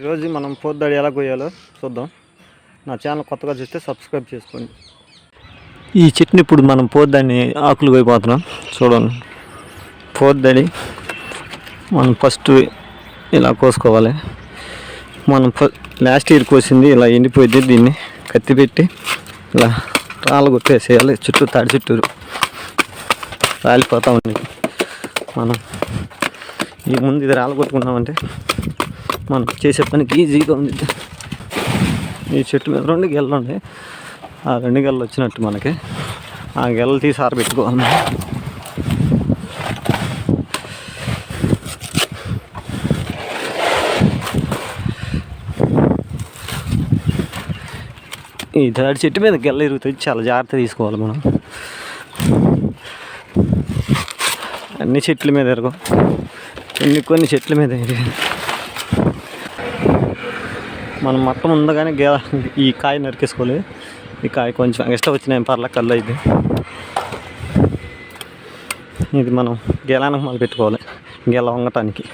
ఈరోజు మనం పోద్దడి ఎలా కొయ్యాలో చూద్దాం. నా ఛానల్ కొత్తగా చూస్తే సబ్స్క్రైబ్ చేసుకోండి. ఈ చెట్టుని ఇప్పుడు మనం పోద్దాన్ని ఆకులు పోయిపోతున్నాం చూడండి. పోద్దడి మనం ఫస్ట్ ఇలా కోసుకోవాలి. మనం లాస్ట్ ఇయర్ కోసింది ఇలా ఎండిపోయింది దీన్ని కత్తి పెట్టి ఇలా రాళ్ళు కొట్టేసేయాలి. చుట్టూ తాడి చుట్టూరు రాలిపోతా ఉంది. మనం ఈ ముందు ఇది రాళ్ళు కొట్టుకున్నామంటే మనం చేసే పనికి ఈజీగా ఉంది. ఈ చెట్టు మీద రెండు గెలలు ఉన్నాయి. ఆ రెండు గెళ్ళలు వచ్చినట్టు మనకి. ఆ గెల్లలు తీసి ఆరబెట్టుకోవాలి ఈ తాడి చెట్టు మీద గెల్ల ఇరుగుతుంది చాలా జాగ్రత్త తీసుకోవాలి మనం. అన్ని చెట్ల మీద ఎరగం కొన్ని కొన్ని చెట్ల మీద ఎరగవు. మనం మొత్తం ముందుగానే గే ఈ కాయ నరికేసుకోవాలి. ఈ కాయ కొంచెం ఎక్స్ట్రా వచ్చినాయి పర్లా కళ్ళు అయితే. ఇది మనం గెలానికి మొదలు పెట్టుకోవాలి గెల వంగటానికి.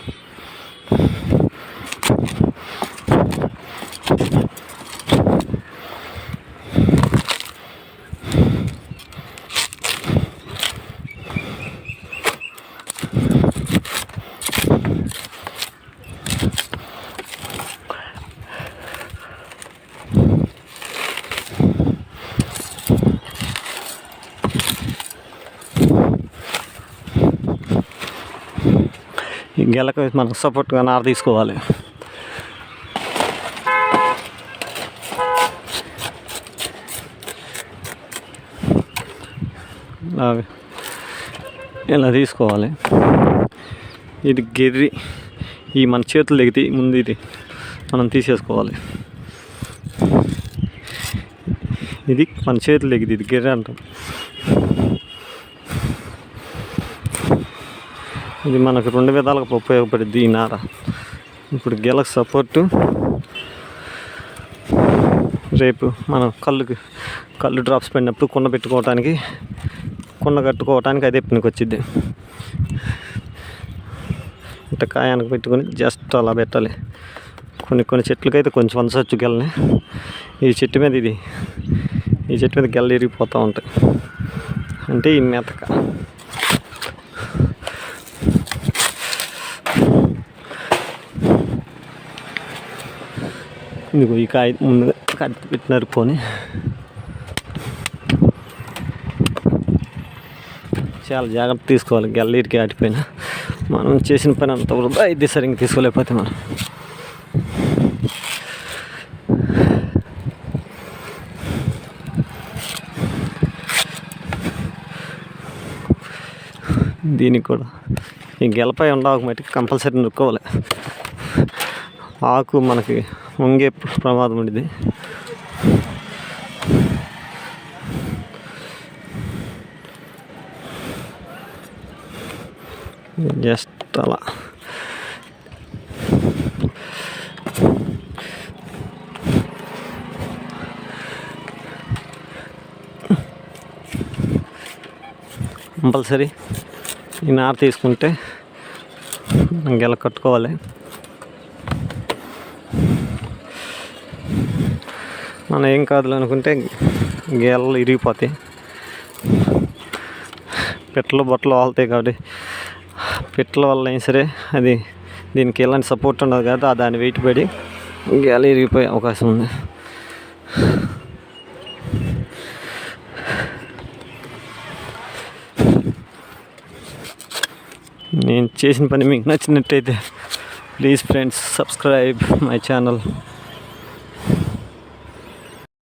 ఈ గెలకు మనం సపోర్ట్గా నార తీసుకోవాలి. ఇలా తీసుకోవాలి. ఇది గెర్రి ఈ మన చేతులు దిగితే ముందు ఇది మనం తీసేసుకోవాలి. ఇది మన చేతులు దిగితే ఇది గెర్రి అంటాం. ఇది మనకు రెండు విధాలుగా ఉపయోగపడుద్ది ఈ నార. ఇప్పుడు గెలకు సపోర్టు. రేపు మనం కళ్ళుకి కళ్ళు డ్రాప్స్ పడినప్పుడు కుండ పెట్టుకోవటానికి కుండ కట్టుకోవటానికి అదే పనికి వచ్చింది ఇంత కాయానికి పెట్టుకొని జస్ట్ అలా పెట్టాలి. కొన్ని కొన్ని చెట్లకైతే కొంచెం వంచవచ్చు గెలని. ఈ చెట్టు మీద ఇది ఈ చెట్టు మీద గెల్ల ఇరిగిపోతూ ఉంటాయి. అంటే ఈ మెతక. ఇదిగో ఈ కాయ ముందుగా కత్తి పెట్టి నరుక్కొని చాలా జాగ్రత్త తీసుకోవాలి గల్లీరికి ఆటిపోయిన మనం చేసిన పని అంత వృధా ఇది సరిగ్గా తీసుకోలేకపోతే మనం. దీనికి కూడా ఈ గెలపై ఉండవు మటుకు కంపల్సరీ నొక్కోవాలి. ఆకు మనకి వంగే ప్రమాదం ఉండేది జస్ట్ అలా కంపల్సరీ ఈ నార తీసుకుంటే గెల కట్టుకోవాలి మనం ఏం కాదులే అనుకుంటే గేలలు ఇరిగిపోతాయి. పిట్టలు బట్టలు వాళ్తాయి కాబట్టి పిట్టల వల్ల అయినా సరే అది దీనికి ఎలాంటి సపోర్ట్ ఉండదు కదా దాన్ని వెయిట్ పడి గేల ఇరిగిపోయే అవకాశం ఉంది. నేను చేసిన పని మీకు నచ్చినట్టయితే please friends subscribe my channel.